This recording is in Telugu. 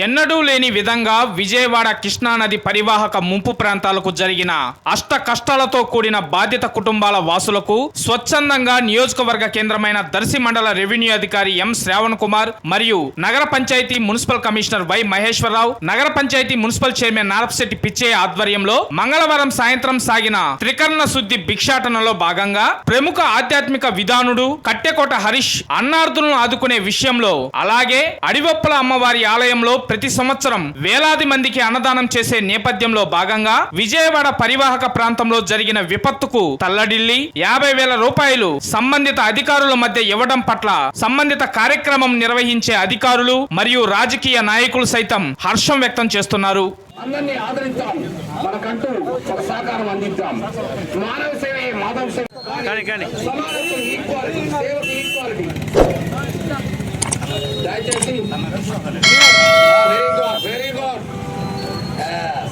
ఎన్నడూ లేని విధంగా విజయవాడ కృష్ణానది పరివాహక ముంపు ప్రాంతాలకు జరిగిన అష్ట కష్టాలతో కూడిన బాధిత కుటుంబాల వాసులకు స్వచ్ఛందంగా నియోజకవర్గ కేంద్రమైన దర్శి మండల రెవెన్యూ అధికారి ఎం శ్రావణ్ కుమార్ మరియు నగర panchayat municipal commissioner Y Maheswararao నగర పంచాయతీ మున్సిపల్ చైర్మన్ నారపశెట్టి పిచ్చయ్య ఆధ్వర్యంలో మంగళవారం సాయంత్రం సాగిన త్రికరణ శుద్ధి భిక్షాటనలో భాగంగా ప్రముఖ ఆధ్యాత్మిక విధానుడు కట్టెకోట హరీష్ అన్నార్థులను ఆదుకునే విషయంలో అలాగే అడివప్పల అమ్మవారి ఆలయంలో ప్రతి సంవత్సరం వేలాది మందికి అన్నదానం చేసే నేపథ్యంలో భాగంగా విజయవాడ పరివాహక ప్రాంతంలో జరిగిన విపత్తుకు తల్లడిల్లి యాభై వేల రూపాయలు సంబంధిత అధికారుల మధ్య ఇవ్వడం పట్ల సంబంధిత కార్యక్రమం నిర్వహించే అధికారులు మరియు రాజకీయ నాయకులు సైతం హర్షం వ్యక్తం చేస్తున్నారు. అందరినీ ఆదరిద్దాం మనకంటూ ఒక సహకారం అందిద్దాం మానవ సేవే మాధవ సేవ. సమానత్వం ఈక్వాలిటీ సేవకు ఈక్వాలిటీ దయచేసి